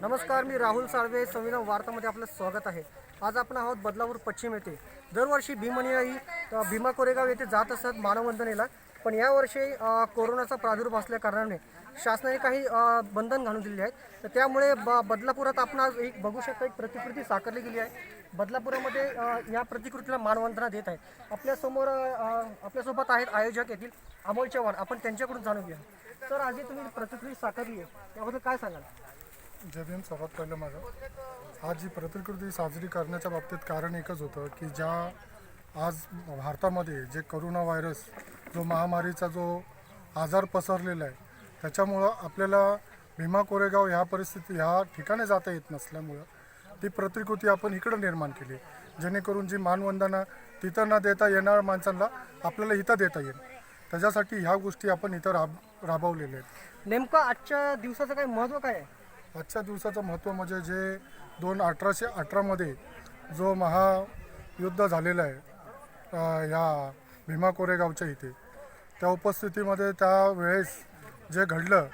नमस्कार मी राहुल साळवे संविधान वार्तामध्ये आपलं स्वागत आहे. आज आपण आहोत बदलापूर पश्चिम येथे. दरवर्षी भीमनियाई भीमा कोरेगाव येथे जात असत मानवंदनेला. पण यावर्षी कोरोनाचा प्रादुर्भाव असल्या कारणाने शासनाने काही बंधन घालून दिलेले आहेत तर त्यामुळे ब बदलापुरात आपण आज एक बघू शकता एक प्रतिकृती साकारली गेली आहे. बदलापुरामध्ये या प्रतिकृतीला मानवंदना देत आहे. आपल्यासमोर आपल्यासोबत आहेत आयोजक येथील अमोल चव्हाण. आपण त्यांच्याकडून जाणून घ्या सर आज तुम्ही प्रतिकृती साकारली आहे. त्याबद्दल काय सांगाल? जय भीम सर्वात पहिलं माझं. आज जी प्रतिकृती साजरी करण्याच्या बाबतीत कारण एकच होतं की ज्या आज भारतामध्ये जे करोना व्हायरस जो महामारीचा जो आजार पसरलेला आहे त्याच्यामुळं आपल्याला भीमा कोरेगाव ह्या परिस्थिती ह्या ठिकाणी जाता येत नसल्यामुळं ती प्रतिकृती आपण इकडं निर्माण केली. जेणेकरून जी मानवंदना तिथं न देता येणाऱ्या माणसांना आपल्याला इथं देता येईल. त्याच्यासाठी ह्या गोष्टी आपण इथं राब राबवलेल्या आहेत. नेमकं आजच्या दिवसाचं काय महत्त्व काय आहे? आजच्या दिवसाचं महत्त्व म्हणजे जे दोन अठराशे अठरामध्ये जो महायुद्ध झालेलं आहे ह्या भीमा कोरेगावच्या इथे त्या उपस्थितीमध्ये त्या वेळेस जे घडलं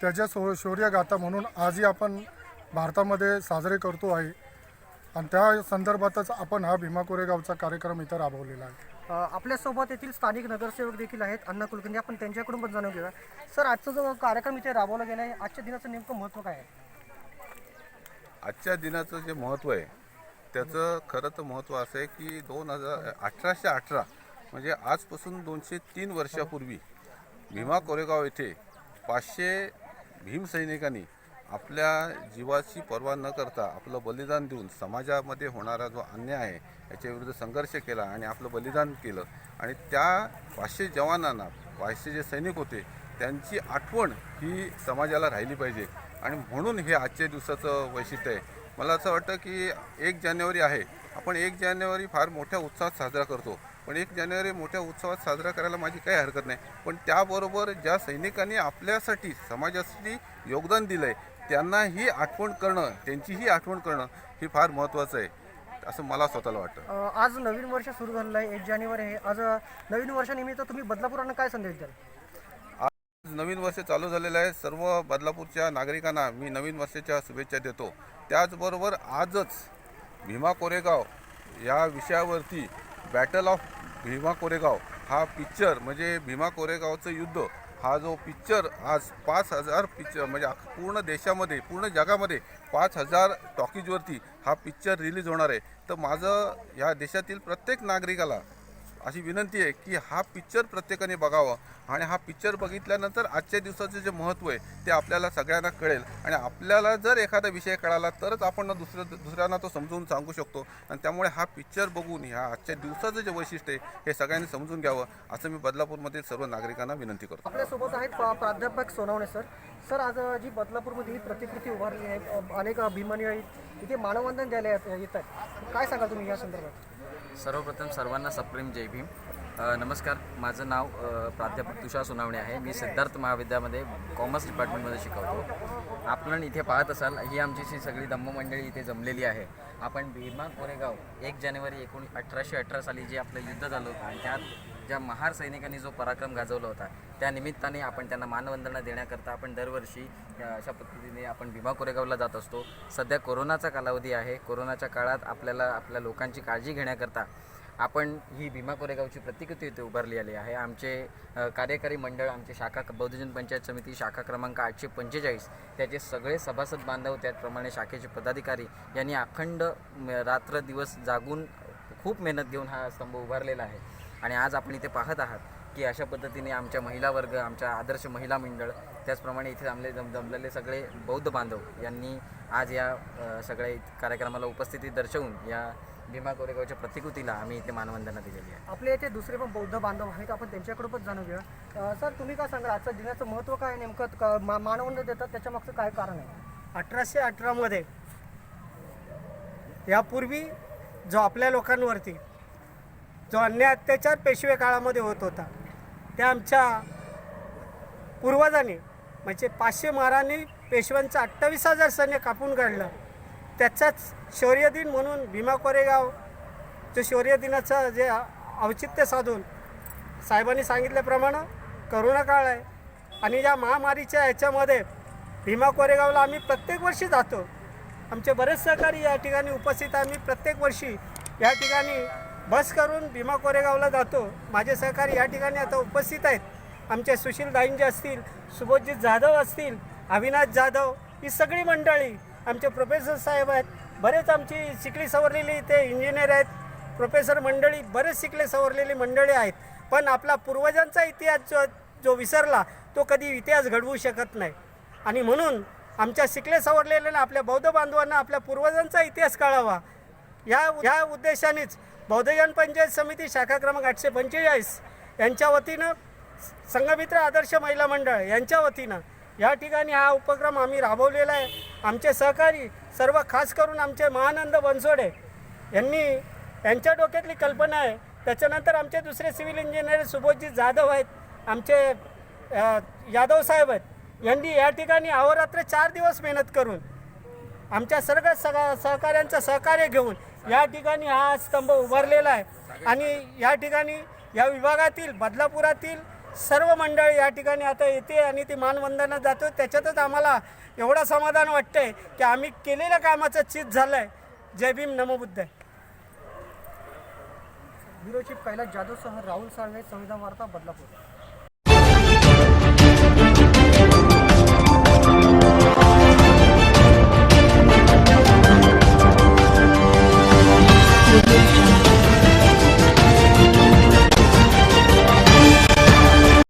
त्याच्या शौ शौर्यगाथा म्हणून आजही आपण भारतामध्ये साजरे करतो आहे. आणि त्या संदर्भातच आपण हा भीमा कोरेगावचा कार्यक्रम इथं राबवलेला आहे. आपल्यासोबत येथील स्थानिक नगरसेवक देखील आहेत अण्णा कुलकर्णी. आपण त्यांच्याकडून पण जाणून घेऊया. सर आजचा जो कार्यक्रम इथे राबवला गेला आहे आजच्या दिनाचं नेमकं महत्त्व काय आहे? आजच्या दिनाचं जे महत्त्व आहे त्याचं खरं तर महत्त्व असं आहे की दोन हजार अठराशे अठरा म्हणजे आजपासून दोनशे तीन वर्षापूर्वी भीमा कोरेगाव येथे पाचशे भीमसैनिकांनी आपल्या जीवाची पर्वा न करता आपलं बलिदान देऊन समाजामध्ये होणारा जो अन्याय आहे याच्याविरुद्ध संघर्ष केला आणि आपलं बलिदान केलं. आणि त्या पाचशे जवानांना पाचशे जे सैनिक होते त्यांची आठवण ही समाजाला राहिली पाहिजे. आणि म्हणून हे आजच्या दिवसाचं वैशिष्ट्य आहे. मला असं वाटतं की एक जानेवारी आहे. आपण एक जानेवारी फार मोठ्या उत्साहात साजरा करतो. पण एक जानेवारी मोठ्या उत्सवात साजरा करायला माझी काही हरकत नाही. पण त्याबरोबर ज्या सैनिकांनी आपल्यासाठी समाजासाठी योगदान दिलं आहे त्यांनाही आठवण करणं त्यांचीही आठवण करणं हे फार महत्त्वाचं आहे. असं मला स्वतःला वाटतं. आज नवीन वर्ष सुरू झालेलं आहे एक जानेवारी आहे. आज नवीन वर्षानिमित्त तुम्ही बदलापुरांना काय संदेश द्याल? आज नवीन वर्ष चालू झालेलं आहे. सर्व बदलापूरच्या नागरिकांना मी नवीन वर्षाच्या शुभेच्छा देतो. त्याचबरोबर आजच भीमा कोरेगाव या विषयावरती बॅटल ऑफ भीमा कोरेगाव हा पिक्चर म्हणजे भीमा कोरेगावचं युद्ध हा जो पिक्चर आज पाच हजार पिक्चर म्हणजे पूर्ण देशामध्ये पूर्ण जगामध्ये पाच हजार टॉकीजवरती हा पिक्चर रिलीज होणार आहे. तर माझं ह्या देशातील प्रत्येक नागरिकाला अशी विनंती आहे की हा पिक्चर प्रत्येकाने बघावा आणि हा पिक्चर बघितल्यानंतर आजच्या दिवसाचं जे महत्त्व आहे ते आपल्याला सगळ्यांना कळेल. आणि आपल्याला जर एखादा विषय कळाला तरच आपण दुसऱ्या दुसऱ्यांना तो समजून सांगू शकतो. आणि त्यामुळे हा पिक्चर बघून ह्या आजच्या दिवसाचं जे वैशिष्ट्य आहे हे सगळ्यांनी समजून घ्यावं असं मी बदलापूरमधील सर्व नागरिकांना विनंती करतो. आपल्यासोबत आहेत प्राध्यापक सोनवणे सर. सर आज जी बदलापूरमध्ये ही प्रतिकृती उभारली आहे अनेक अभिमानी आहेत इथे मानवंदन द्यायला येत येत आहेत. काय सांगाल तुम्ही या संदर्भात? सर्वप्रथम सर्वांना सप्रेम जय भीम. नमस्कार. माझं नाव प्राध्यापक तुषार सोनावणे आहे. मी सिद्धार्थ महाविद्यामध्ये कॉमर्स डिपार्टमेंटमध्ये शिकवतो. आपण इथे पाहत असाल ही आमची जी सगळी दम्म मंडळी इथे जमलेली आहे. आपण भीमा कोरेगाव एक जानेवारी एकोण अठराशे अठरा साली जे आपलं युद्ध झालं होतं आणि त्यात ज्या महार सैनिकांनी जो पराक्रम गाजवला होता त्या निमित्ताने आपण त्यांना मानवंदना देण्याकरता आपण दरवर्षी अशा पद्धतीने आपण भीमा कोरेगावला जात असतो. सध्या कोरोनाचा कालावधी आहे. कोरोनाच्या काळात आपल्याला आपल्या लोकांची काळजी घेण्याकरता आपण ही भीमा कोरेगावची प्रतिकृती इथे उभारली आली आहे. आमचे कार्यकारी मंडळ आमचे शाखा बौद्धजन पंचायत समिती शाखा क्रमांक आठशे पंचेचाळीस त्याचे सगळे सभासद बांधव त्याचप्रमाणे शाखेचे पदाधिकारी यांनी अखंड रात्र दिवस जागून खूप मेहनत घेऊन हा स्तंभ उभारलेला आहे. आणि आज आपण इथे पाहत आहात की अशा पद्धतीने आमच्या महिला वर्ग आमच्या आदर्श महिला मंडळ त्याचप्रमाणे इथे जमले जम जमलेले सगळे बौद्ध बांधव यांनी आज या सगळ्या कार्यक्रमाला उपस्थिती दर्शवून या भीमा कोरेगावच्या प्रतिकृतीला आम्ही इथे मानवंदना दिलेली आहे. आपल्या इथे दुसरे पण बौद्ध बांधव आहेत आपण त्यांच्याकडून पण जाणून घेऊया. सर तुम्ही काय सांगाल? आजच्या दिनाचं महत्त्व काय आहे नेमकं? क- मा- मानवंदन देतात त्याच्या मागचं काय कारण आहे? अठराशे अठरामध्ये यापूर्वी जो आपल्या लोकांवरती जो अन्याय अत्याचार पेशवे काळामध्ये होत होता त्या आमच्या पूर्वजांनी म्हणजे पाचशे महारांनी पेशव्यांचं अठ्ठावीस हजार सैन्य कापून काढलं त्याचाच शौर्यदिन म्हणून भीमा कोरेगाव जो शौर्यदिनाचं जे औचित्य साधून साहेबांनी सांगितल्याप्रमाणे करोना काळ आहे आणि या महामारीच्या ह्याच्यामध्ये भीमा कोरेगावला आम्ही प्रत्येक वर्षी जातो आमचे बरेच सहकारी या ठिकाणी उपस्थित आहे. आम्ही प्रत्येक वर्षी या ठिकाणी बस करून भीमा कोरेगावला जातो. माझे सहकारी या ठिकाणी आता उपस्थित आहेत. आमचे सुशील दाईंजे असतील सुबोधजित जाधव असतील अविनाश जाधव ही सगळी मंडळी आमचे प्रोफेसर साहेब आहेत. बरेच आमची शिकली सवरलेली इथे इंजिनियर आहेत. प्रोफेसर मंडळी बरेच शिकले सवरलेली मंडळी आहेत. पण आपला पूर्वजांचा इतिहास जो जो विसरला तो कधी इतिहास घडवू शकत नाही. आणि म्हणून आमच्या शिकले सवरलेल्या आपल्या बौद्ध बांधवांना आपल्या पूर्वजांचा इतिहास कळावा. या या उद्देशानेच बौद्धजन पंचायत समिती शाखा क्रमांक आठशे पंचेचाळीस यांच्या वतीनं संघमित्र आदर्श महिला मंडळ यांच्या वतीनं या ठिकाणी हा उपक्रम आम्ही राबवलेला आहे. आमचे सहकारी सर्व खास करून आमचे महानंद बनसोडे यांनी यांच्या डोक्यातली कल्पना आहे. त्याच्यानंतर आमचे दुसरे सिव्हिल इंजिनियर सुबोधजी जाधव आहेत. आमचे यादव साहेब आहेत. यांनी या ठिकाणी अहोरात्र चार दिवस मेहनत करून आमच्या सर्व सह सहकाऱ्यांचं सहकार्य घेऊन या ठिकाणी हा स्तंभ उभारलेला आहे. आणि या ठिकाणी या विभागातील बदलापुरातील सर्व मंडळी या ठिकाणी आता येते आणि ती मानवंदना जातो. त्याच्यातच आम्हाला एवढं समाधान वाटतंय की आम्ही केलेल्या कामाचं चित झालं आहे जय भीम नमो बुद्ध. ब्युरो चीफ कैलास जाधवसह राहुल साळवे संविधान वार्ता बदलापूर.